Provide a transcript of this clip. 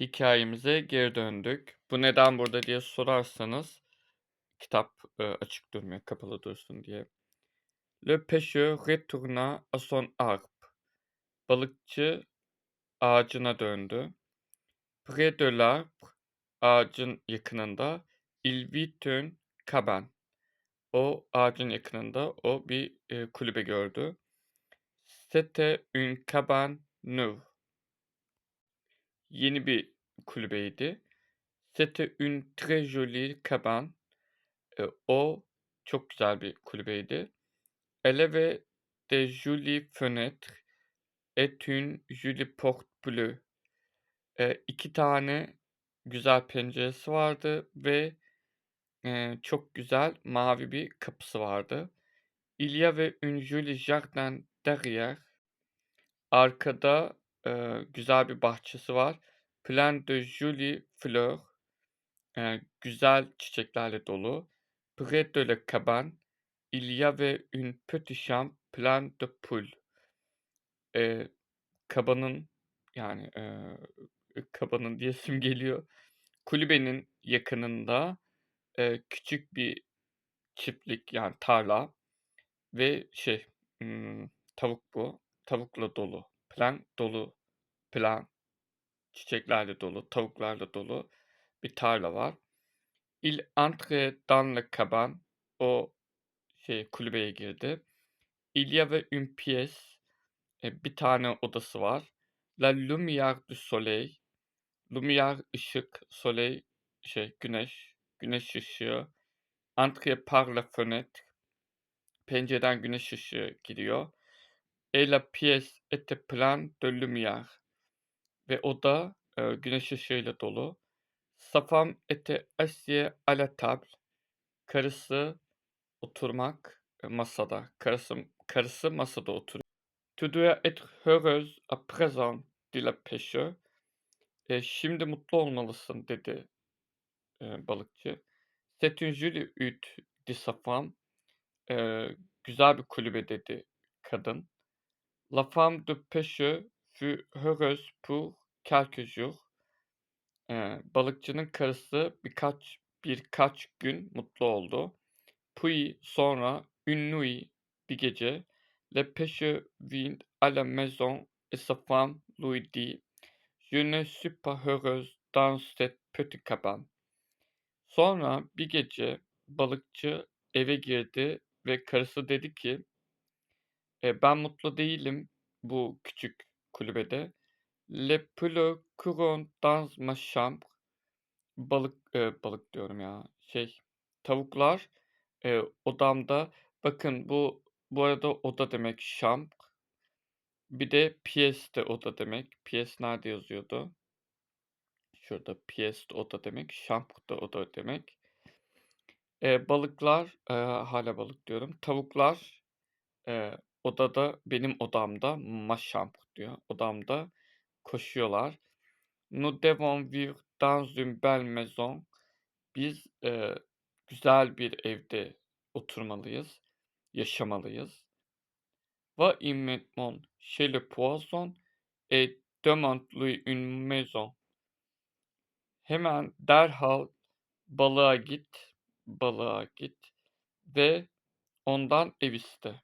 Hikâyemize geri döndük. "Bu neden burada?" diye sorarsanız kitap, eee, açık durmuyor, kapalı dursun diye. Le pêcheur retourna à son arbre. Balıkçı ağacına döndü. Près de l'arbre, ağacın yakınında, il vit une cabane. O ağacın yakınında o bir, eee, kulübe gördü. C'était une cabane neuve. Yeni bir kulübeydi. C'était une très jolie cabane. Eee, o çok güzel bir kulübeydi. Elle avait des jolies fenêtres et une jolie porte bleue. Eee, 2 tane güzel penceresi vardı ve, eee, çok güzel mavi bir kapısı vardı. Il y avait une jolie jardin derrière. Arkada, eee, güzel bir bahçesi var. Plein de jolies fleurs. Eee, güzel çiçeklerle dolu. Près de la cabane, il y avait une petite chambre pleine de poules. Eee, kabanın, yani, eee, kabanın diyesim geliyor. Kulübenin yakınında, eee, küçük bir çiftlik, yani tarla ve şey, ımm, tavuk bu. Tavukla dolu. Plein dolu. Plein çiçeklerle dolu, tavuklarla dolu bir tarla var. Il entre dans la cabane. O şey, kulübeye girdi. Il y avait. Eee, bir tane odası var. La lumière du soleil. Lumière ışık, soleil şey, güneş, güneş ışığı. Entre par la fenêtre. Pencereden güneş ışığı giriyor. Et la pièce était pleine de lumière. Ve oda, eee, güneş ışığıyla dolu. Sa femme était assise à la table. Karısı oturmak, eee, masada. Karısı karısı masada oturuyor. Tu dois être heureuse à présent, dit le pêcheur. Eee, şimdi mutlu olmalısın dedi, eee, balıkçı. C'est une jolie hutte, dit sa femme. Eee, güzel bir kulübe dedi kadın. La femme du pêcheur fut heureuse pour jours. Eee, balıkçının karısı birkaç birkaç gün mutlu oldu. Puis sonra une nuit, bir gece, le pêcheur vint à la maison et sa femme lui dit: "Je ne suis pas heureuse dans cette petite cabane." Sonra bir gece balıkçı eve girdi ve karısı dedi ki: "Eee, ben mutlu değilim bu küçük kulübede. Les poules courent dans ma chambre." Balık, eee, balık diyorum ya, şey, tavuklar, eee, odamda Bakın bu bu arada oda demek chambre. Bir de pièce de oda demek. Pièce nerede yazıyordu? Şurada pièce de oda demek. Chambre da oda demek. Eee, balıklar, eee, hâlâ balık diyorum. Tavuklar, eee, odada, benim odamda, ma chambre diyor. Odamda koşuyorlar. Nous devons vivre dans une belle maison. Biz, eee, güzel bir evde oturmalıyız, yaşamalıyız. Va immédiatement chez le poisson et demande-lui une maison. Hemen derhal balığa git, balığa git ve ondan ev iste.